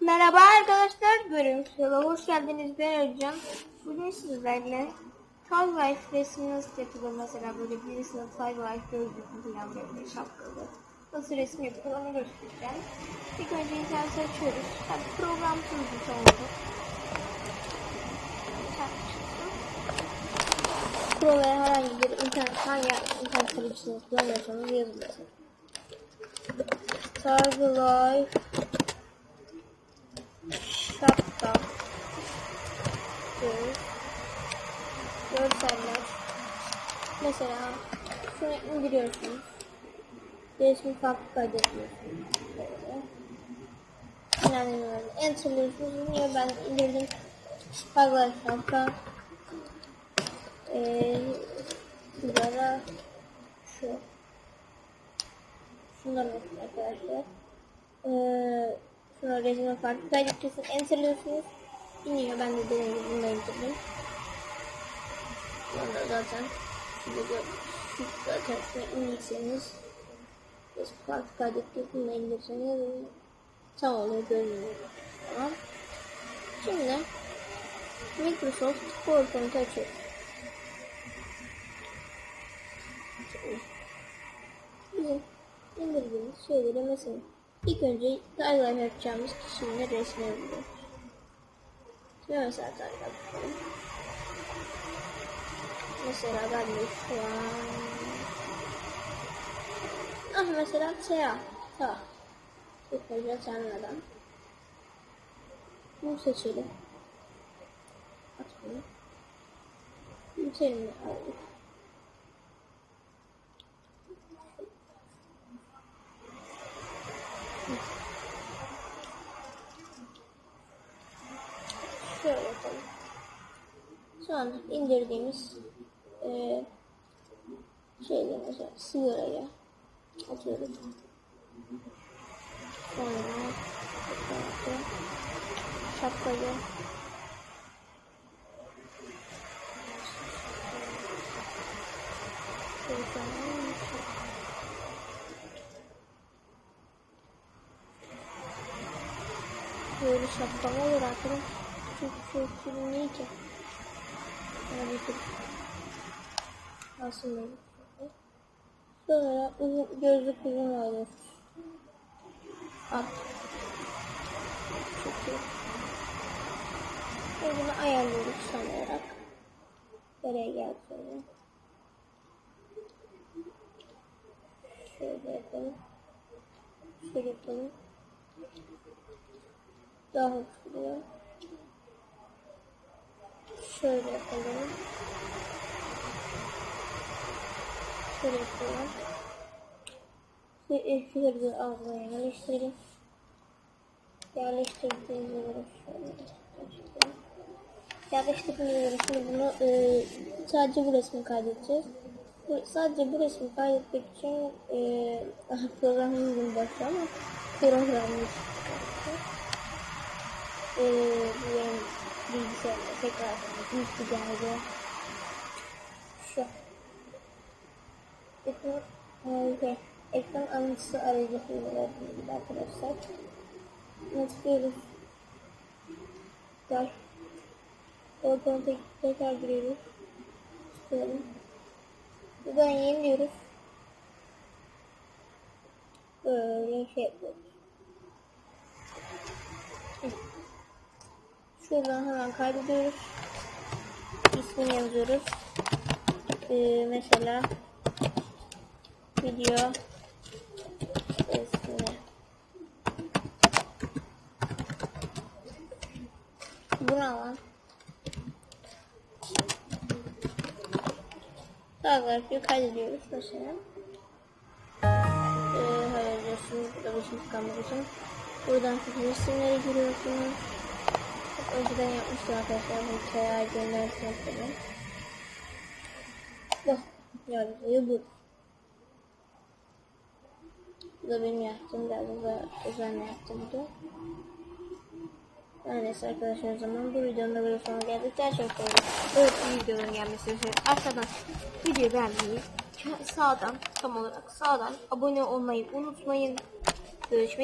Merhaba arkadaşlar, görüntüye hoş geldiniz. Ben Özcan. Bugün sizlerle Tall Life resmi nasıl yapılır mesela böyle birisinin Tall Life gözlüklü falan böyle şapkalı. Nasıl resim yapılır onu göstereceğim. İlk önce interneti açıyoruz. Tabi program kurdu oldu. Buraya herhangi bir internet, hangi internet tarayıcısını kullanıyorsanız yazılır. Tall Life şapka diyoruz. Görseller. Mesela şunu indiriyorsunuz. Resmi farklı kaydediyorsunuz. Önemli önemli. Enter'lıyorsunuz. Niye ben indirdim? Fazla şapka. Ee, sigara. Şu. Olsun arkadaşlar. Ee, Sonra resme farklı kaydedeceksiniz. Enter'lıyorsunuz. İniyor. Ben de dediğim gibi bunu da indirdim. Sonra zaten şurada gör. Şu zaten şuna indirseniz resme farklı kaydedeceğiz. Bunu indirseniz tam oluyor görünüyor. Tamam. Şimdi Microsoft PowerPoint açıyoruz. Bizim indirdiğimiz şeyleri mesela İlk önce Taylan yapacağımız kişinin resmini buluyoruz. Mesela Taylan bakalım. Mesela ben de şu an... Ah mesela. Ta. İlk önce tanrıdan. Bunu seçelim. At bunu. Bitirelim. Şöyle yapalım. Sonra indirdiğimiz e, şeyleri mesela sigaraya atıyoruz. Sonra şapkayı. Böyle şapkama olur arkadaşlar. Çok çok şirin değil ki. Aslında Sonra uzun, gözlük uzun alıyoruz. Al. Çok. Ve bunu ayarlıyoruz son olarak. Nereye geldi sonra. Şöyle yapalım. Şöyle yapalım. Daha oluyor. Şöyle yapalım. Şöyle yapalım. Şöyle bir ağzına yerleştirelim. Yerleştirdiğimiz üzere şöyle. Yerleştirdiğimiz üzere şimdi bunu e, sadece bu resmi kaydedeceğiz. Bu, sadece bu resmi kaydetmek için e, programımız gün başlıyor ama programımız e, bu benim bilgisayarımda tekrar yüklü geldi. Şu. Ekran, okay. ekran alıntısı arayüzüyle ilgili arkadaşlar. Tıklıyoruz. Gel. Oradan tek, tekrar giriyoruz. Tıklayalım. Buradan yeniliyoruz. Böyle şey yapıyoruz. Şuradan hemen kaydediyoruz. İsmini yazıyoruz. Ee, mesela video ismini. Bu ne lan? Daha garip kaydediyoruz mesela. Ee, hayır diyorsunuz. Burada şey kalmasın. Buradan şu resimleri giriyorsunuz. Önceden yapmıştım arkadaşlar bu hikaye göndersin yapalım. Bu. Yani bu. Bu da benim yaptığım biraz da özenle yaptım bu. Her neyse arkadaşlar o zaman bu videonun da böyle sonuna geldik. Gerçekten böyle bir videonun gelmesi için aşağıdan videoyu beğenmeyi, sağdan tam olarak sağdan abone olmayı unutmayın. Görüşmek